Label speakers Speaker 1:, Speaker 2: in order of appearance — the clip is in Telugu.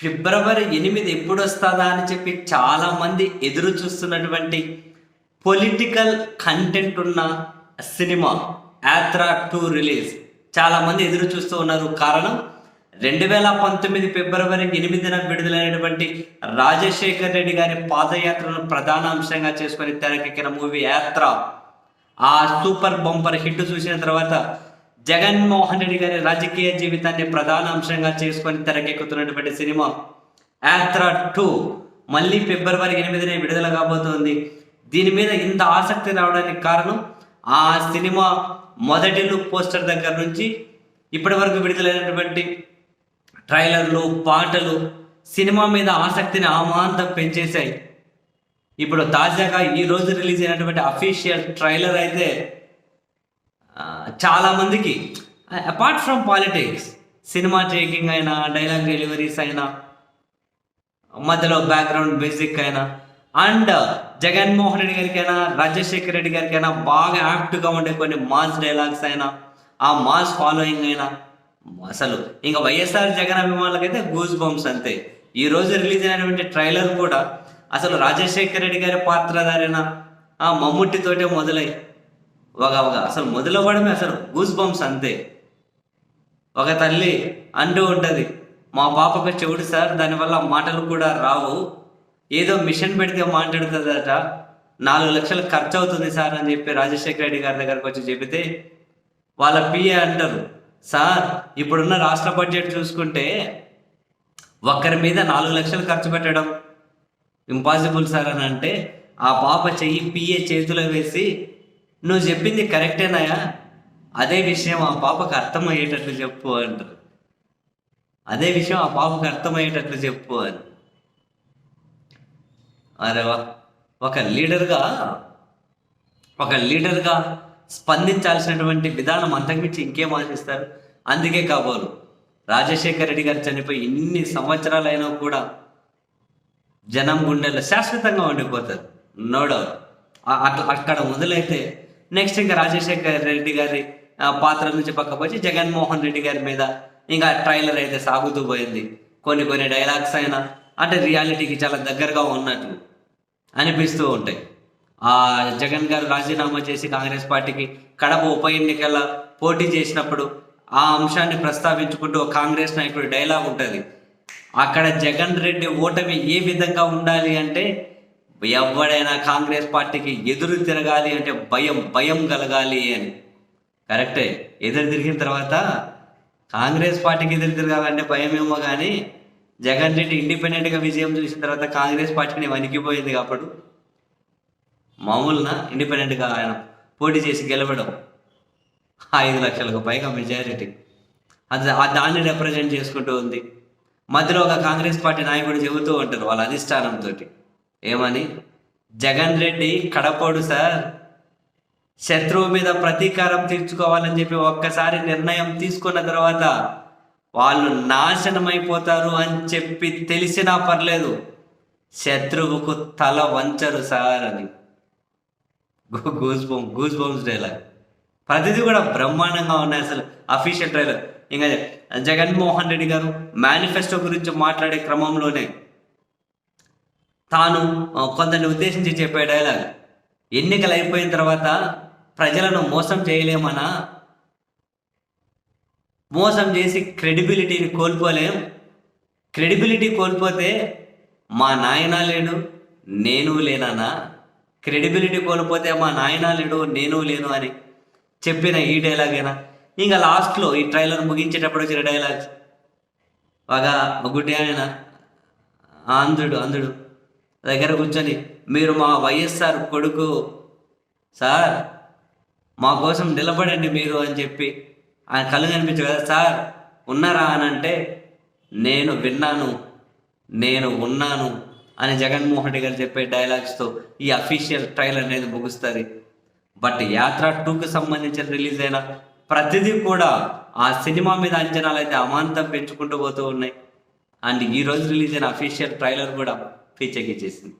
Speaker 1: ఫిబ్రవరి ఎనిమిది ఎప్పుడు వస్తుందా అని చెప్పి చాలామంది ఎదురు చూస్తున్నటువంటి పొలిటికల్ కంటెంట్ ఉన్న సినిమా యాత్రా టూ రిలీజ్. చాలామంది ఎదురు చూస్తూ ఉన్నారు. కారణం రెండు వేల పంతొమ్మిది ఫిబ్రవరి ఎనిమిదిన విడుదలైనటువంటి రాజశేఖర్ రెడ్డి గారి పాదయాత్రను ప్రధాన అంశంగా చేసుకొని తెరకెక్కిన మూవీ యాత్ర. ఆ సూపర్ బంపర్ హిట్ చూసిన తర్వాత జగన్మోహన్ రెడ్డి గారి రాజకీయ జీవితాన్ని ప్రధాన అంశంగా చేసుకొని తెరకెక్కుతున్నటువంటి సినిమా యాత్ర టూ మళ్ళీ ఫిబ్రవరి ఎనిమిదినే విడుదల కాబోతోంది. దీని మీద ఇంత ఆసక్తి రావడానికి కారణం ఆ సినిమా మొదటి లుక్ పోస్టర్ దగ్గర నుంచి ఇప్పటి వరకు విడుదలైనటువంటి ట్రైలర్లు పాటలు సినిమా మీద ఆసక్తిని అమాంతం పెంచేశాయి. ఇప్పుడు తాజాగా ఈ రోజు రిలీజ్ అయినటువంటి అఫీషియల్ ట్రైలర్ అయితే చాలామందికి చాలా మందికి apart from politics cinema taking అయినా డైలాగ్ డెలివరీస్ అయినా మధ్యలో బ్యాక్గ్రౌండ్ బేసిక్ అయినా అండ్ uh, జగన్మోహన్ రెడ్డి గారికైనా రాజశేఖర్ రెడ్డి గారికైనా బాగా యాప్ట్గా ఉండే కొన్ని మాస్ డైలాగ్స్ అయినా ఆ మాస్ ఫాలోయింగ్ అయినా అసలు ఇంకా వైఎస్ఆర్ జగన్ అభిమానులకైతే గూస్ బంప్స్ అంతే. ఈ రోజు రిలీజ్ అయినటువంటి ట్రైలర్ కూడా అసలు రాజశేఖర్ రెడ్డి గారి పాత్రధారైన ఆ మమ్ముట్టితోటే మొదలై ఒక అసలు మొదలవ్వడమే అసలు గూస్ బంప్స్ అంతే. ఒక తల్లి అంటూ ఉంటుంది మా పాపకు చెవుడు సార్ దానివల్ల మాటలు కూడా రావు. ఏదో మిషన్ పెడితే మాట్లాడుతుందట. నాలుగు లక్షలు ఖర్చు అవుతుంది సార్ అని చెప్పి రాజశేఖర రెడ్డి గారి దగ్గరకు వచ్చి చెబితే వాళ్ళ పిఏ అంటారు సార్ ఇప్పుడున్న రాష్ట్ర బడ్జెట్ చూసుకుంటే ఒక్కరి మీద నాలుగు లక్షలు ఖర్చు పెట్టడం ఇంపాసిబుల్ సార్ అని అంటే ఆ పాప చెయ్యి పిఏ చేతిలో వేసి నువ్వు చెప్పింది కరెక్టేనాయా? అదే విషయం ఆ పాపకు అర్థమయ్యేటట్లు చెప్పు అంటారు అదే విషయం ఆ పాపకు అర్థమయ్యేటట్లు చెప్పు అని. అరే వా ఒక లీడర్గా ఒక లీడర్గా స్పందించాల్సినటువంటి విధానం అంతకుమించి ఇంకేం ఆశిస్తారు? అందుకే కాబోలు రాజశేఖర్ రెడ్డి గారు చనిపోయి ఇన్ని సంవత్సరాలైనా కూడా జనం గుండెల్లో శాశ్వతంగా ఉండిపోతారు. No doubt. అట్లా అక్కడ మొదలైతే నెక్స్ట్ ఇంకా రాజశేఖర్ రెడ్డి గారి ఆ, పాత్ర నుంచి పక్కపోయి జగన్మోహన్ రెడ్డి గారి మీద ఇంకా ట్రైలర్ అయితే సాగుతూ పోయింది. కొన్ని కొన్ని డైలాగ్స్ అయినా అంటే రియాలిటీకి చాలా దగ్గరగా ఉన్నట్లు అనిపిస్తూ ఉంటాయి. ఆ జగన్ గారు రాజీనామా చేసి కాంగ్రెస్ పార్టీకి కడప ఉప ఎన్నికల పోటీ చేసినప్పుడు ఆ అంశాన్ని ప్రస్తావించుకుంటూ కాంగ్రెస్ నాయకుడు డైలాగ్ ఉంటుంది. అక్కడ జగన్ రెడ్డి ఓటమి ఏ విధంగా ఉండాలి అంటే ఎవడైనా కాంగ్రెస్ పార్టీకి ఎదురు తిరగాలి అంటే భయం భయం కలగాలి అని. కరెక్టే. ఎదురు తిరిగిన తర్వాత కాంగ్రెస్ పార్టీకి ఎదురు తిరగాలంటే భయం ఏమో కానీ జగన్ రెడ్డి ఇండిపెండెంట్గా విజయం చూసిన తర్వాత కాంగ్రెస్ పార్టీని వణికిపోయింది కాబట్టి మామూలున? ఇండిపెండెంట్గా ఆయన పోటీ చేసి గెలవడం. ఐదు లక్షలకు పైగా మెజారిటీ అది ఆ దాన్ని రిప్రజెంట్ చేసుకుంటూ ఉంది. మధ్యలో ఒక కాంగ్రెస్ పార్టీ నాయకుడు చెబుతూ ఉంటారు వాళ్ళ అధిష్టానంతో ఏమని? జగన్ రెడ్డి కడపోడు సార్. శత్రువు మీద ప్రతీకారం తీర్చుకోవాలని చెప్పి ఒక్కసారి నిర్ణయం తీసుకున్న తర్వాత వాళ్ళు నాశనం అయిపోతారు అని చెప్పి తెలిసినా పర్లేదు. శత్రువుకు తల వంచరు సార్ అని. Goose bump goose bumps dialogue. ప్రతిదీ కూడా బ్రహ్మాండంగా ఉన్నాయి అసలు. Official trailer. ఇంకా జగన్మోహన్ రెడ్డి గారు మేనిఫెస్టో గురించి మాట్లాడే క్రమంలోనే తాను కొందరిని ఉద్దేశించి చెప్పే డైలాగ్ ఎన్నికలు అయిపోయిన తర్వాత ప్రజలను మోసం చేయలేమనా? మోసం చేసి క్రెడిబిలిటీని కోల్పోలేం? క్రెడిబిలిటీ కోల్పోతే మా నాయన లేడు నేను లేనన్నా క్రెడిబిలిటీ కోల్పోతే మా నాయన లేడు నేను లేను అని చెప్పిన ఈ డైలాగేనా ఇంకా లాస్ట్లో ఈ ట్రైలర్ ముగించేటప్పుడు వచ్చిన డైలాగ్స్ ఒక గుడ్డి ఆయన ఆంధ్రుడు అంధుడు. దగ్గర కూర్చొని మీరు మా వైఎస్ఆర్ కొడుకు సార్ మా కోసం నిలబడండి మీరు అని చెప్పి ఆయన కళ్ళు కనిపించు కదా సార్ ఉన్నారా? అని అంటే నేను విన్నాను నేను ఉన్నాను అని జగన్మోహన్ రెడ్డి గారు చెప్పే డైలాగ్స్తో ఈ అఫీషియల్ ట్రైలర్ అనేది ముగుస్తుంది. బట్ యాత్ర టూకి సంబంధించిన రిలీజ్ అయిన ప్రతిదీ కూడా ఆ సినిమా మీద అంచనాలు అయితే అమాంతం పెంచుకుంటూ పోతూ ఉన్నాయి. అండ్ ఈ రోజు రిలీజ్ అయిన అఫీషియల్ ట్రైలర్ కూడా పిచ్చెక్కిచ్చేసింది